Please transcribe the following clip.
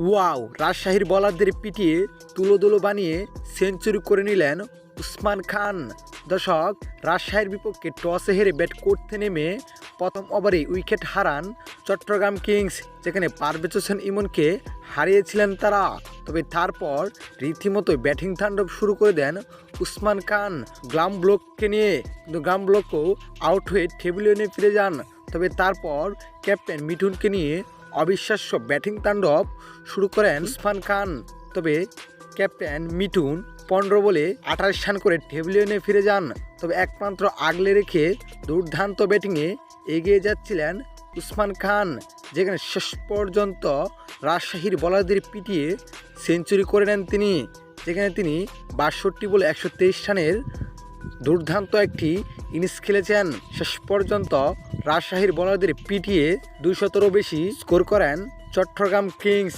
Wow, রাজশাহীর বলারদের পিটিয়ে তুলোদুলো বানিয়ে সেঞ্চুরি করে নিলেন উসমান খান। দর্শক, রাজশাহীর বিপক্ষে টসে হেরে ব্যাট করতে নেমে প্রথম ওভারে উইকেট হারান চট্টগ্রাম কিংস, যেখানে পারভেজ হোসেন ইমনকে হারিয়েছিলেন তারা। তবে তারপর রীতিমতো ব্যাটিং তাণ্ডব শুরু করে দেন উসমান খান। গ্রাম ব্লককে নিয়ে কিন্তু গ্রাম ব্লকও আউট হয়ে টেবিলে নিয়ে ফিরে যান। তবে তারপর ক্যাপ্টেন মিঠুনকে নিয়ে অবিশ্বাস্য ব্যাটিং তাণ্ডব শুরু করেন ইসফান খান। তবে ক্যাপ্টেন মিঠুন পনেরো বলে আঠাশ রান করে টেবিলিয়নে ফিরে যান। তবে একমাত্র আগলে রেখে দুর্দান্ত ব্যাটিংয়ে এগিয়ে যাচ্ছিলেন উসমান খান, যেখানে শেষ পর্যন্ত রাজশাহীর বলারদের পিটিয়ে সেঞ্চুরি করে নেন তিনি, যেখানে তিনি বাষট্টি বলে একশো তেইশ রানের দুর্দান্ত একটি ইনিংস খেলেছেন। শেষ পর্যন্ত রাজশাহীর বলারদের পিটিয়ে দুইশতেরও বেশি স্কোর করেন চট্টগ্রাম কিংস।